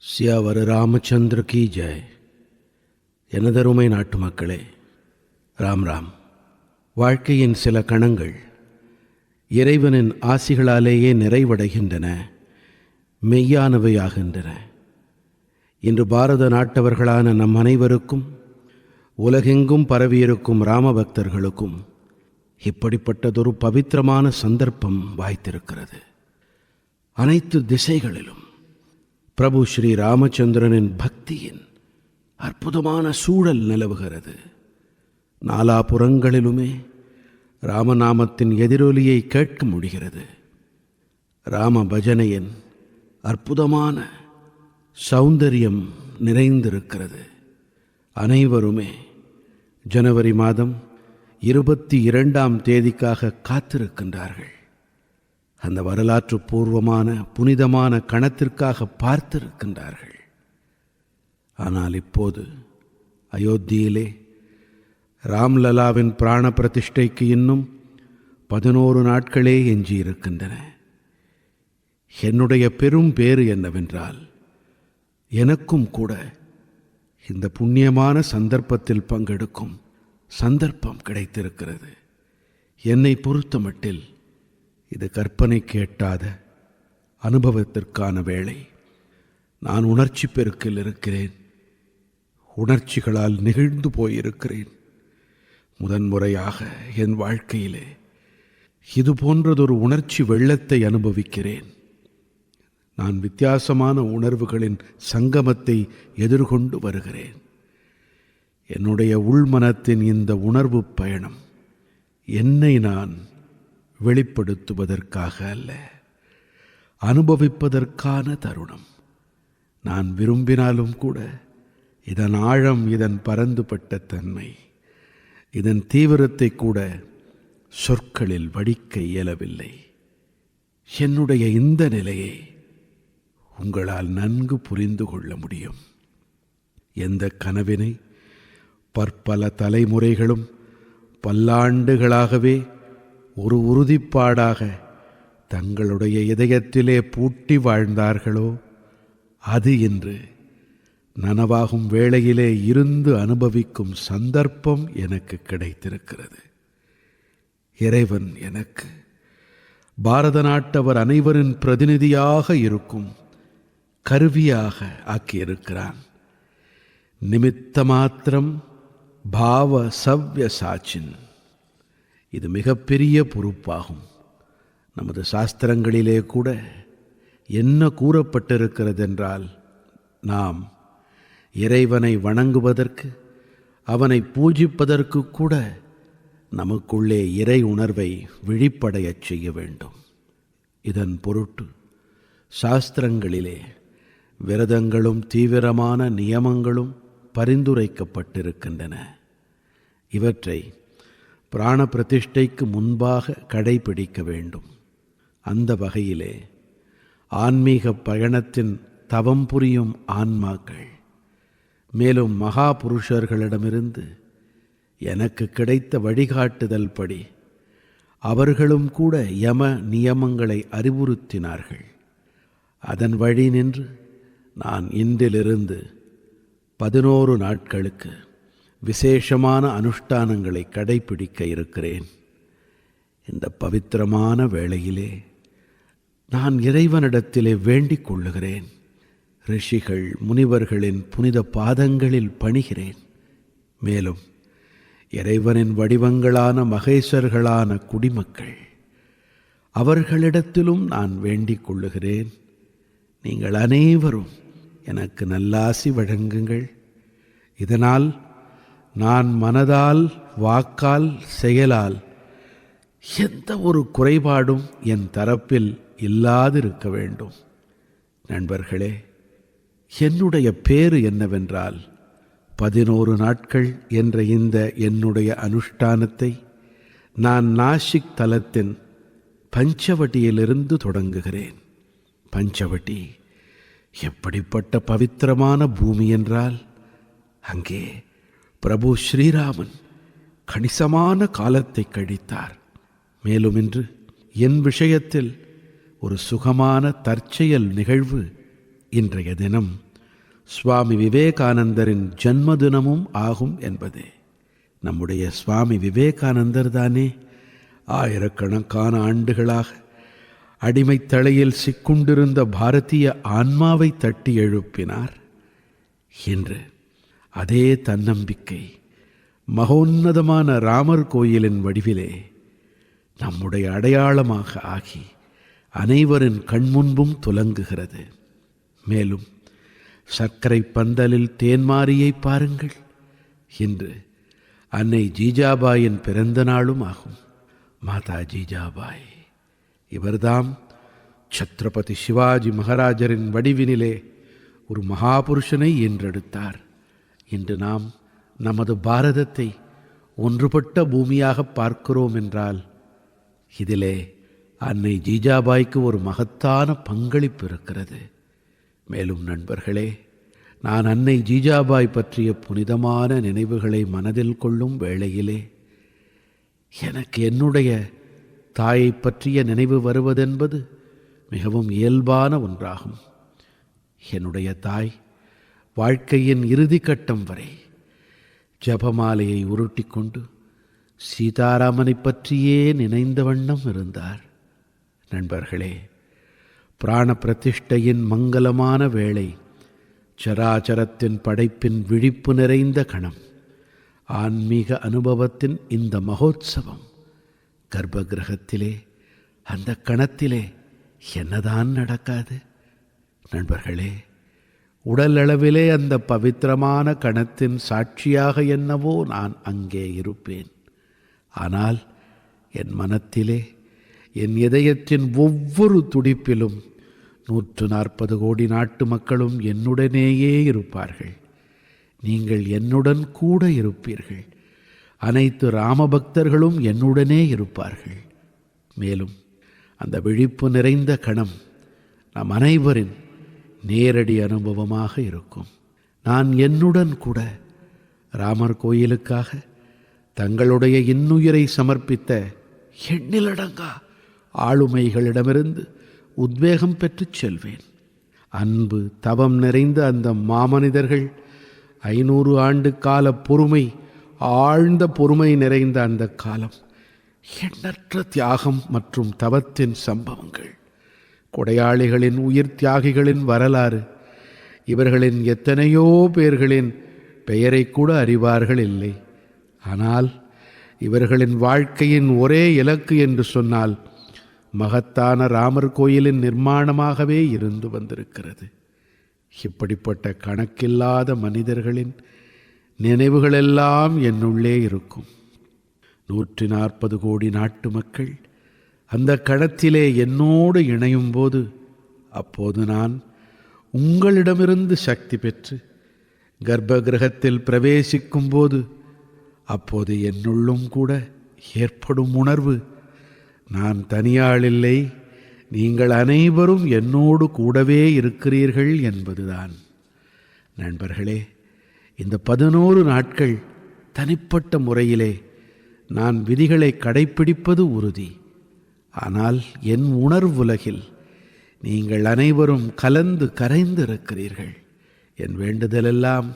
சியாவர் ராமச்சந்திர கி ஜெய். எனதருமை நாட்டு மக்களே ராம் ராம். வாழ்க்கையின் சில கணங்கள் இறைவனின் ஆசிகளாலேயே நிறைவடைகின்றன மெய்யானவையாகின்றன. இன்று பாரத நாட்டவர்களான நம் அனைவருக்கும் உலகெங்கும் பரவியிருக்கும் ராம பக்தர்களுக்கும் இப்படிப்பட்டதொரு பவித்திரமான சந்தர்ப்பம் வாய்த்திருக்கிறது. அனைத்து திசைகளிலும் பிரபு ஸ்ரீ ராமச்சந்திரனின் பக்தியின் அற்புதமான சூழல் நிலவுகிறது. நாலாபுறங்களிலுமே ராமநாமத்தின் எதிரொலியை கேட்க முடிகிறது. ராம பஜனையின் அற்புதமான சௌந்தரியம் நிறைந்திருக்கிறது. அனைவருமே ஜனவரி மாதம் இருபத்தி இரண்டாம் தேதிக்காக காத்திருக்கின்றார்கள். அந்த வரலாற்று பூர்வமான புனிதமான கணத்திற்காக பார்த்திருக்கின்றார்கள். ஆனால் இப்போது அயோத்தியிலே ராம்லலாவின் பிராண பிரதிஷ்டைக்கு இன்னும் பதினோரு நாட்களே எஞ்சியிருக்கின்றன. என்னுடைய பெரும் பேறு என்னவென்றால் எனக்கும் கூட இந்த புண்ணியமான சந்தர்ப்பத்தில் பங்கெடுக்கும் சந்தர்ப்பம் கிடைத்திருக்கிறது. என்னை பொறுத்தமட்டில் இது கற்பனை கேட்டாத அனுபவத்திற்கான வேளை. நான் உணர்ச்சி பெருக்கில் இருக்கிறேன். உணர்ச்சிகளால் நெகிழ்ந்து போயிருக்கிறேன். முதன்முறையாக என் வாழ்க்கையிலே இது போன்றதொரு உணர்ச்சி வெள்ளத்தை அனுபவிக்கிறேன். நான் வித்தியாசமான உணர்வுகளின் சங்கமத்தை எதிர்கொண்டு வருகிறேன். என்னுடைய உள்மனத்தின் இந்த உணர்வு பயணம் என்னை நான் வெளிப்படுத்துவதற்காக அல்ல அனுபவிப்பதற்கான தருணம். நான் விரும்பினாலும் கூட இதன் ஆழம் இதன் பரந்துபட்ட தன்மை இதன் தீவிரத்தை கூட சொற்களில் வடிக்க இயலவில்லை. என்னுடைய இந்த நிலையை உங்களால் நன்கு புரிந்து கொள்ள முடியும். எந்த கனவினை பற்பல தலைமுறைகளும் பல்லாண்டுகளாகவே ஒரு உறுதிப்பாடாக தங்களுடைய இதயத்திலே பூட்டி வாழ்ந்தார்களோ? அது இன்று நனவாகும் வேளையிலே இருந்து அனுபவிக்கும் சந்தர்ப்பம் எனக்கு கிடைத்திருக்கிறது. இறைவன் எனக்கு பாரத நாட்டவர் அனைவரின் பிரதிநிதியாக இருக்கும் கருவியாக ஆக்கியிருக்கிறான். நிமித்த மாத்திரம் பாவ சவ்ய சாச்சின் இது மிகப்பெரிய பொறுப்பாகும். நமது சாஸ்திரங்களிலே கூட என்ன கூறப்பட்டிருக்கிறதென்றால் நாம் இறைவனை வணங்குவதற்கு அவனை பூஜிப்பதற்கு கூட நமக்குள்ளே இறை உணர்வை விழிப்படையச் செய்ய வேண்டும். இதன் பொருட்டு சாஸ்திரங்களிலே விரதங்களும் தீவிரமான நியமங்களும் பரிந்துரைக்கப்பட்டிருக்கின்றன. இவற்றை பிராண பிரதிஷ்டைக்கு முன்பாக கடைபிடிக்க வேண்டும். அந்த வகையிலே ஆன்மீக பயணத்தின் தவம் புரியும் ஆன்மாக்கள் மேலும் மகா புருஷர்களிடமிருந்து எனக்கு கிடைத்த வழிகாட்டுதல் படி அவர்களும் கூட யம நியமங்களை அறிவுறுத்தினார்கள். அதன் வழி நின்று நான் இன்றிலிருந்து பதினோரு நாட்களுக்கு விசேஷமான அனுஷ்டானங்களை கடைபிடிக்க இருக்கிறேன். இந்த பவித்திரமான வேளையிலே நான் இறைவனிடத்திலே வேண்டிக் கொள்ளுகிறேன். ரிஷிகள் முனிவர்களின் புனித பாதங்களில் பணிகிறேன். மேலும் இறைவனின் வடிவங்களான மகேஸ்வர்களான குடிமக்கள் அவர்களிடத்திலும் நான் வேண்டிக் கொள்ளுகிறேன். நீங்கள் அனைவரும் எனக்கு நல்லாசி வழங்குங்கள். இதனால் நான் மனதால் வாக்கால் செயலால் எந்த ஒரு குறைபாடும் என் தரப்பில் இல்லாதிருக்க வேண்டும். நண்பர்களே என்னுடைய பேறு என்னவென்றால் பதினோரு நாட்கள் என்ற இந்த என்னுடைய அனுஷ்டானத்தை நான் நாசிக் தலத்தின் பஞ்சவட்டியிலிருந்து தொடங்குகிறேன். பஞ்சவட்டி எப்படிப்பட்ட பவித்திரமான பூமி என்றால் அங்கே பிரபு ஸ்ரீராமன் கணிசமான காலத்தை கழித்தார். மேலும் இன்று என் விஷயத்தில் ஒரு சுகமான தற்செயல் நிகழ்வு இன்றைய தினம். சுவாமி விவேகானந்தரின் ஜன்மதினமும் ஆகும் என்பது. நம்முடைய சுவாமி விவேகானந்தர் தானே ஆயிரக்கணக்கான ஆண்டுகளாக அடிமைத் தலையில் சிக்குண்டிருந்த பாரதிய ஆன்மாவை தட்டி எழுப்பினார். என்று அதே தன்னம்பிக்கை. மகோன்னதமான ராமர் கோயிலின் வடிவிலே நம்முடைய அடையாளமாக ஆகி அனைவரின் கண்முன்பும் துலங்குகிறது. மேலும் சர்க்கரை பந்தலில் தேன்மாரியை பாருங்கள். என்று அன்னை ஜீஜாபாயின் பிறந்த நாளும் ஆகும். மாதா ஜீஜாபாய் இவர்தாம் சத்ரபதி சிவாஜி மகாராஜரின் வடிவினிலே ஒரு மகாபுருஷனை என்றெடுத்தார். இன்று நாம் நமது பாரதத்தை ஒன்றுபட்ட பூமியாக பார்க்கிறோம் என்றால் இதிலே அன்னை ஜீஜாபாய்க்கு ஒரு மகத்தான பங்களிப்பு இருக்கிறது. மேலும் நண்பர்களே நான் அன்னை ஜீஜாபாய் பற்றிய புனிதமான நினைவுகளை மனதில் கொள்ளும் வேளையிலே எனக்கு என்னுடைய தாயை பற்றிய நினைவு வருவதென்பது மிகவும் இயல்பான ஒன்றாகும். என்னுடைய தாய் வாழ்க்கையின் இறுதி கட்டம் வரை ஜபமாலையை உருட்டிக்கொண்டு சீதாராமனை பற்றியே நினைந்த வண்ணம் இருந்தார். நண்பர்களே பிராண பிரதிஷ்டையின் மங்கலமான வேளை சராச்சரத்தின் படைப்பின் விழிப்பு நிறைந்த கணம் ஆன்மீக அனுபவத்தின் இந்த மகோத்சவம் கர்ப்ப கிரகத்திலே அந்த கணத்திலே என்னதான் நடக்காது? நண்பர்களே உடலளவிலே அந்த பவித்திரமான கணத்தின் சாட்சியாக என்னவோ நான் அங்கே இருப்பேன். ஆனால் என் மனத்திலே என் இதயத்தின் ஒவ்வொரு துடிப்பிலும் நூற்று நாற்பது கோடி நாட்டு மக்களும் என்னுடனேயே இருப்பார்கள். நீங்கள் என்னுடன் கூட இருப்பீர்கள். அனைத்து ராமபக்தர்களும் என்னுடனே இருப்பார்கள். மேலும் அந்த விழிப்பு நிறைந்த கணம் நம் அனைவரின் நேரடி அனுபவமாக இருக்கும். நான் என்னுடன் கூட ராமர் கோயிலுக்காக தங்களுடைய இன்னுயிரை சமர்ப்பித்த எண்ணிலடங்கா ஆளுமைகளிடமிருந்து உத்வேகம் பெற்றுச் செல்வேன். அன்பு தவம் நிறைந்த அந்த மாமனிதர்கள் ஐநூறு ஆண்டு கால பொறுமை ஆழ்ந்த பொறுமை நிறைந்த அந்த காலம் எண்ணற்ற தியாகம் மற்றும் தவத்தின் சம்பவங்கள். கொடையாளிகளின் உயிர் தியாகிகளின் வரலாறு. இவர்களின் எத்தனையோ பேர்களின் பெயரை கூட அறிவார்கள் இல்லை. ஆனால் இவர்களின் வாழ்க்கையின் ஒரே இலக்கு என்று சொன்னால் மகத்தான ராமர் கோயிலின் நிர்மாணமாகவே இருந்து வந்திருக்கிறது. இப்படிப்பட்ட கணக்கில்லாத மனிதர்களின் நினைவுகளெல்லாம் என்னுள்ளே இருக்கும். நூற்றி நாற்பது கோடி நாட்டு மக்கள் அந்த கணத்திலே என்னோடு இணையும் போது அப்போது நான் உங்களிடமிருந்து சக்தி பெற்று கர்ப்ப கிரகத்தில் பிரவேசிக்கும் போது அப்போது என்னுள்ளும் கூட ஏற்படும் உணர்வு நான் தனியாளில்லை நீங்கள் அனைவரும் என்னோடு கூடவே இருக்கிறீர்கள் என்பதுதான். நண்பர்களே இந்த பதினோரு நாட்கள் தனிப்பட்ட முறையிலே நான் விதிகளை கடைப்பிடிப்பது உறுதி. ஆனால் என் உணர்வுலகில் நீங்கள் அனைவரும் கலந்து கரைந்திருக்கிறீர்கள். என் வேண்டுதலெல்லாம்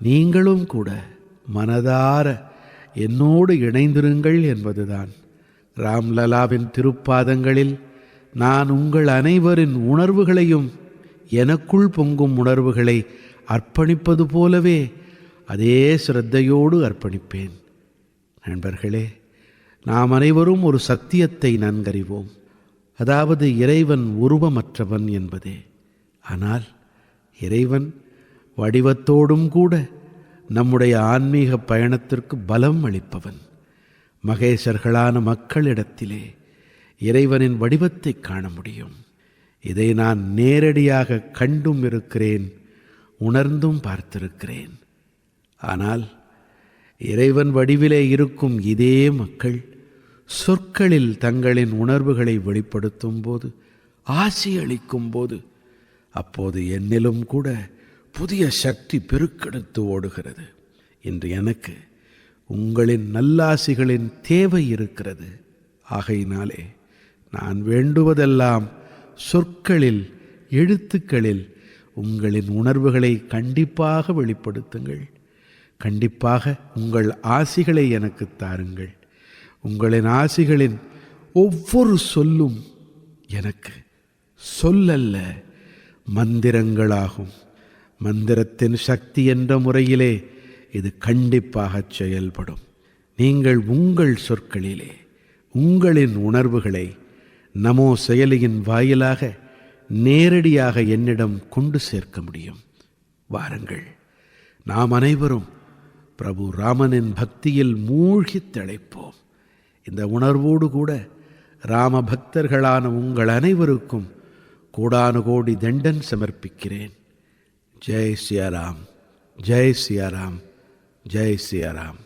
நீங்களும் கூட மனதார என்னோடு இணைந்திருங்கள் என்பதுதான். ராம்லலாவின் திருப்பாதங்களில் நான் உங்கள் அனைவரின் உணர்வுகளையும் எனக்குள் பொங்கும் உணர்வுகளை அர்ப்பணிப்பது போலவே அதே சிரத்தையோடு அர்ப்பணிப்பேன். நண்பர்களே நாம் அனைவரும் ஒரு சத்தியத்தை நன்கறிவோம். அதாவது இறைவன் உருவமற்றவன் என்பதே. ஆனால் இறைவன் வடிவத்தோடும் கூட நம்முடைய ஆன்மீக பயணத்திற்கு பலம் அளிப்பவன். மகேசர்களான மக்களிடத்திலே இறைவனின் வடிவத்தை காண முடியும். இதை நான் நேரடியாக கண்டும் இருக்கிறேன் உணர்ந்தும் பார்த்திருக்கிறேன். ஆனால் இறைவன் வடிவிலே இருக்கும் இதே மக்கள் சொற்களில் தங்களின் உணர்வுகளை வெளிப்படுத்தும் போது ஆசி அளிக்கும் போது அப்போது என்னிலும் கூட புதிய சக்தி பெருக்கெடுத்து ஓடுகிறது. இன்று எனக்கு உங்களின் நல்லாசிகளின் தேவை இருக்கிறது. ஆகையினாலே நான் வேண்டுவதெல்லாம் சொற்களில் எழுத்துக்களில் உங்களின் உணர்வுகளை கண்டிப்பாக வெளிப்படுத்துங்கள். கண்டிப்பாக உங்கள் ஆசிகளை எனக்கு தாருங்கள். உங்களின் ஆசிகளின் ஒவ்வொரு சொல்லும் எனக்கு சொல்லல்ல மந்திரங்களாகும். மந்திரத்தின் சக்தி என்ற முறையிலே இது கண்டிப்பாக செயல்படும். நீங்கள் உங்கள் சொற்களிலே உங்களின் உணர்வுகளை நமோ செயலியின் வாயிலாக நேரடியாக என்னிடம் கொண்டு சேர்க்க முடியும். வாருங்கள் நாம் அனைவரும் பிரபு ராமனின் பக்தியில் மூழ்கித் திளைப்போம். இந்த உணர்வோடு கூட ராம பக்தர்களான உங்கள் அனைவருக்கும் கோடானுகோடி தண்டன் சமர்ப்பிக்கிறேன். ஜெய் சியாராம் ஜெய் சியாராம் ஜெய் சியாராம்.